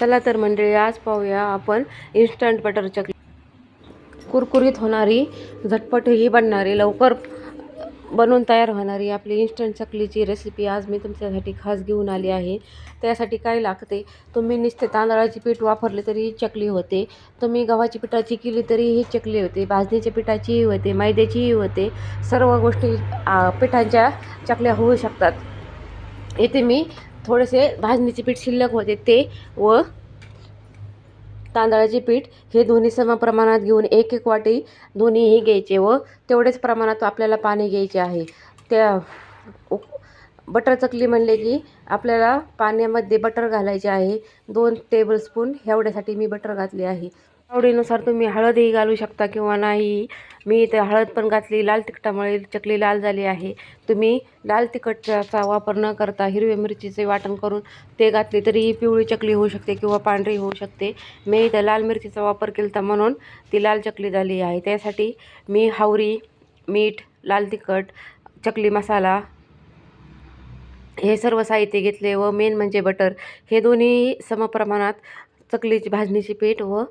चला तर मंडळी आज पाहूया आपण इन्स्टंट बटर चकली कुरकुरीत होणारी झटपटही बनणारी लवकर बनवून तयार होणारी आपली इन्स्टंट चकलीची रेसिपी आज मी तुमच्यासाठी खास घेऊन आली आहे. त्यासाठी काय लागते? तुम्ही नुसते तांदळाची पीठ वापरले तरी ही चकली होते. तुम्ही गव्हाची पिठाची केली तरी ही चकली होते. भाजणीच्या पिठाचीही होते मैद्याचीही होते. सर्व गोष्टी पिठांच्या चकल्या होऊ शकतात. येथे मी थोडेसे भाजणीचे पीठ शिल्लक होते ते व तांदळाचे पीठ हे दोन्ही सम प्रमाणात घेऊन एक एक वाटी दोन्हीही घ्यायचे व तेवढेच प्रमाणात आपल्याला पाणी घ्यायचे आहे. त्या बटर चकली म्हणले की आपल्याला पाण्यामध्ये बटर घालायचे आहे. दोन टेबलस्पून एवढ्यासाठी मी बटर घातले आहे. आवडीनुसार तुम्ही हळदही घालू शकता किंवा नाही. मी इथे हळद पण घातली लाल तिखटामुळे चकली लाल झाली आहे. तुम्ही लाल तिखटचा वापर न करता हिरव्या मिरचीचे वाटण करून ते घातले तरीही पिवळी चकली होऊ शकते किंवा पांढरी होऊ शकते. मी इथं लाल मिरचीचा वापर केला होता म्हणून ती लाल चकली झाली आहे. त्यासाठी मी हावरी मीठ लाल तिखट चकली मसाला हे सर्व साहित्य घेतले व मेन म्हणजे बटर. हे दोन्ही समप्रमाणात चकलीची भाजणीची पीठ व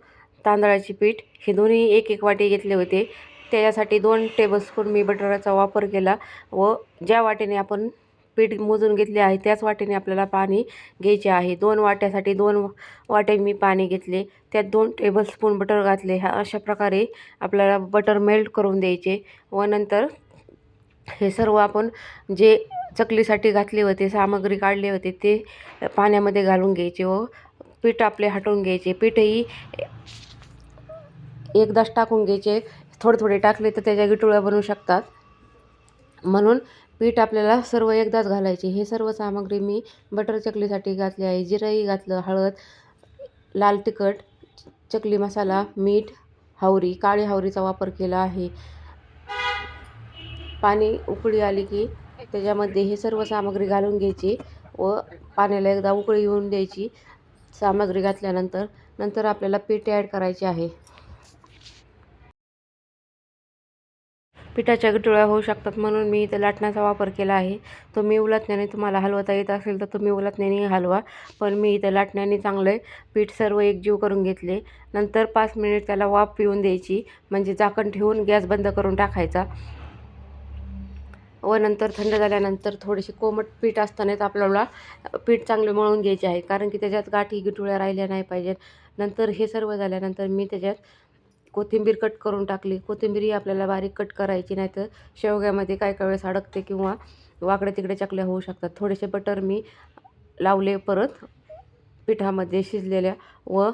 तांदळाची पीठ हे दोन्ही एक एक वाटी घेतले होते. त्याच्यासाठी दोन टेबलस्पून मी बटराचा वापर केला व ज्या वाटेने आपण पीठ मोजून घेतले आहे त्याच वाटेने आपल्याला पाणी घ्यायचे आहे. दोन वाट्यासाठी दोन वाटे मी पाणी घेतले. त्यात दोन टेबलस्पून बटर घातले. ह्या अशा प्रकारे आपल्याला बटर मेल्ट करून द्यायचे व नंतर हे सर्व आपण जे चकलीसाठी घातले होते सामग्री काढले होते ते पाण्यामध्ये घालून घ्यायचे व पीठ आपले हटवून घ्यायचे. पीठही एकदाच टाकून घ्यायचे. थोडे थोडे टाकले तर त्याच्या गिटुळ्या बनवू शकतात. म्हणून पीठ आपल्याला सर्व एकदाच घालायचे. हे सर्व सामग्री मी बटर चकलीसाठी घातली आहे. जिरंही घातलं हळद लाल तिखट चकली मसाला मीठ हावरी काळी हावरीचा वापर केला आहे. पाणी उकळी आली की त्याच्यामध्ये हे सर्व सामग्री घालून घ्यायची व पाण्याला एकदा उकळी येऊन द्यायची. सामग्री घातल्यानंतर नंतर आपल्याला पीठ ॲड करायचे आहे. पिठाच्या गटुळ्या होऊ शकतात म्हणून मी इथं लाटण्याचा वापर केला आहे. तुम्ही उलटण्याने तुम्हाला हलवता येत असेल तर तुम्ही उलटण्याने हलवा. पण मी इथं लाटण्याने चांगले पीठ सर्व एकजीव करून घेतले. नंतर पाच मिनिट त्याला वाफ पिऊन द्यायची. म्हणजे झाकण ठेवून गॅस बंद करून टाकायचा. व नंतर थंड झाल्यानंतर थोडेसे कोमट पीठ असतानाच आपल्याला पीठ चांगले मळून घ्यायचे आहे. कारण की त्याच्यात गाठी गिटुळ्या राहिल्या नाही पाहिजेत. नंतर हे सर्व झाल्यानंतर मी त्याच्यात कोथिंबीर कट करून टाकली. कोथिंबीरही आपल्याला बारीक कट करायची नाही तर शेवग्यामध्ये काय काय वेळेस अडकते किंवा वाकडे तिकडे चकल्या होऊ शकतात. थोडेसे बटर मी लावले परत पिठामध्ये शिजलेल्या व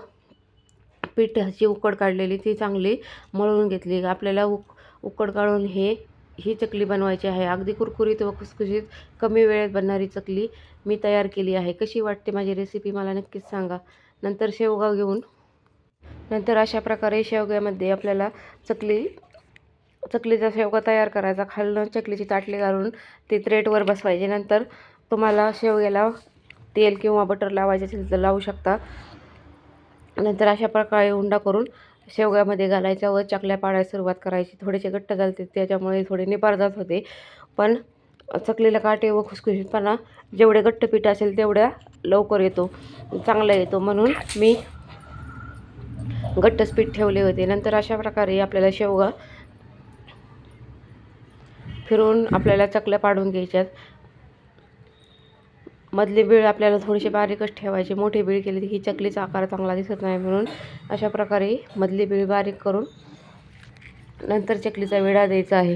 पिठाची उकड काढलेली ती चांगली मळून घेतली. आपल्याला उक उकड काढून हे ही चकली बनवायची आहे. अगदी कुरकुरीत व खुसखुशीत कमी वेळेत बनणारी चकली मी तयार केली आहे. कशी वाटते माझी रेसिपी मला नक्कीच सांगा. नंतर शेवगा घेऊन नंतर अशा प्रकारे शेवग्यामध्ये आपल्याला चकली चकलीचा शेवगा तयार करायचा. खालनं चकलीची ताटली घालून ती त्रेटवर बसवायची. नंतर तुम्हाला शेवग्याला तेल किंवा बटर लावायचे असेल तर लावू शकता. नंतर अशा प्रकारे उंडा करून शेवग्यामध्ये घालायचा व चकल्या पाडायला सुरुवात करायची. थोडेसे घट्ट झालते त्याच्यामुळे थोडे निपार जात होते. पण चकलीला काटे व खुसखुशीतपणा जेवढे घट्ट पीठ असेल तेवढ्या लवकर येतो चांगला येतो. म्हणून मी घट्ट पीठ ठेवले होते. नंतर अशा प्रकारे आपल्याला शेवगा फिरून आपल्याला चकल्या पाडून घ्यायच्यात. मधली बीळ आपल्याला थोडीशी बारीकच ठेवायची. मोठी बीळ केली की ही चकलीचा आकार चांगला दिसत नाही म्हणून अशा प्रकारे मधली बीळ बारीक करून नंतर चकलीचा विडा द्यायचा आहे.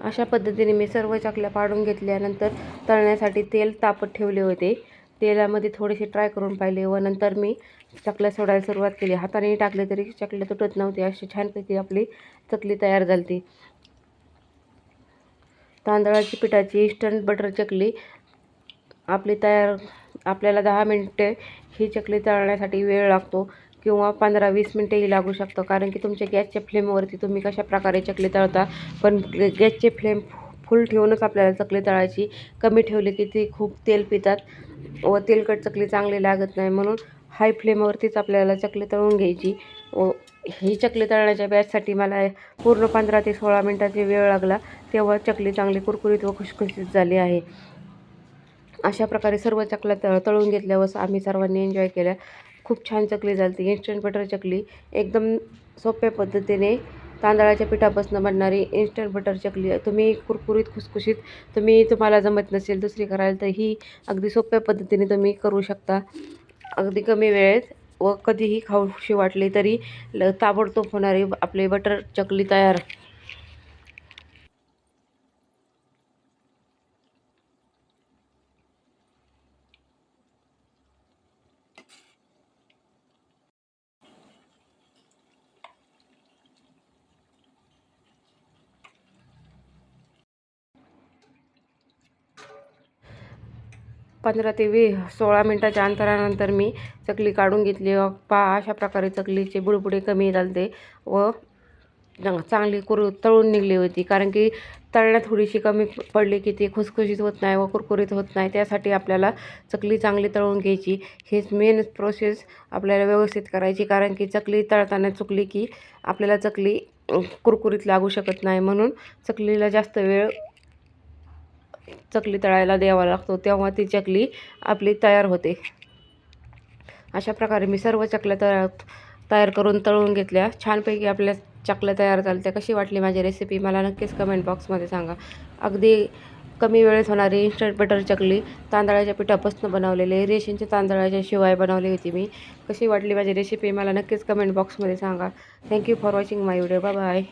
अशा पद्धतीने मी सर्व चकल्या पाडून घेतल्यानंतर तळण्यासाठी तेल तापत ठेवले होते. तेलामध्ये थोडेसे ट्राय करून पाहिले व नंतर मी चकल्या सोडायला सुरुवात केली. हाताने टाकले तरी चकल्या तुटत नव्हती अशी छानपैकी आपली चकली तयार झाली तांदळाची पिठाची इन्स्टंट बटर चकली आपली तयार आपल्याला दहा मिनटे ही चकली तळण्यासाठी वेळ लागतो. किंवा पंधरा वीस मिनटेही लागू शकतं. कारण की तुमच्या गॅसच्या फ्लेमवरती तुम्ही कशा प्रकारे चकली तळता पण गॅसचे फ्लेम फुल ठेवूनच आपल्याला चकली तळायची कमी ठेवली की ती खूप तेल पितात व तेलकट चकली चांगली लागत नाही. म्हणून हाय फ्लेमवरतीच आपल्याला चकली तळून घ्यायची. व ही चकली तळण्याच्या बॅचसाठी मला पूर्ण पंधरा ते सोळा मिनटाची वेळ लागला तेव्हा चकली चांगली कुरकुरीत व खुशखुशीत झाली आहे. अशा प्रकारे सर्व चकल्या तळ तळून घेतल्यावर आम्ही सर्वांनी एन्जॉय केल्या. खूप छान चकली झाली इन्स्टंट बटर चकली. एकदम सोप्या पद्धतीने तांदळाच्या पिठापासून बनणारी इन्स्टंट बटर चकली. तुम्ही कुरकुरीत खुसखुशीत तुम्ही तुम्हाला जमत नसेल दुसरी करायला तर ही अगदी सोप्या पद्धतीने तुम्ही करू शकता. अगदी कमी वेळेत व कधीही खाऊशी वाटली तरी ल ताबडतोब होणारी आपली बटर चकली तयार. पंधरा ते वी सोळा मिनटाच्या अंतरानंतर मी चकली काढून घेतली. व पा अशा प्रकारे चकलीचे बुडबुडे कमी झालते व चांगली कुर तळून निघली होती. कारण की तळण्यात थोडीशी कमी पडली की ती खुसखुशीत होत नाही व कुरकुरीत होत नाही. त्यासाठी आपल्याला चकली चांगली तळून घ्यायची. हेच मेन प्रोसेस आपल्याला व्यवस्थित करायची. कारण की चकली तळताना चुकली की आपल्याला चकली कुरकुरीत लागू शकत नाही. म्हणून चकलीला जास्त वेळ चकली तळायला द्यावा लागतो तेव्हा ती चकली आपली तयार होते. अशा प्रकारे मी सर्व चकल्या तयार तयार करून तळून घेतल्या. छानपैकी आपल्या चकल्या तयार झाल्या. त्या कशी वाटली माझी रेसिपी मला नक्कीच कमेंट बॉक्समध्ये सांगा. अगदी कमी वेळेत होणारी इन्स्टंट बटर चकली तांदळाच्या पिठापासून बनवलेली रेशींच्या तांदळाच्या शिवाय बनवली होती मी. कशी वाटली माझी रेसिपी मला नक्कीच कमेंट बॉक्समध्ये सांगा. Thank you for watching my video bye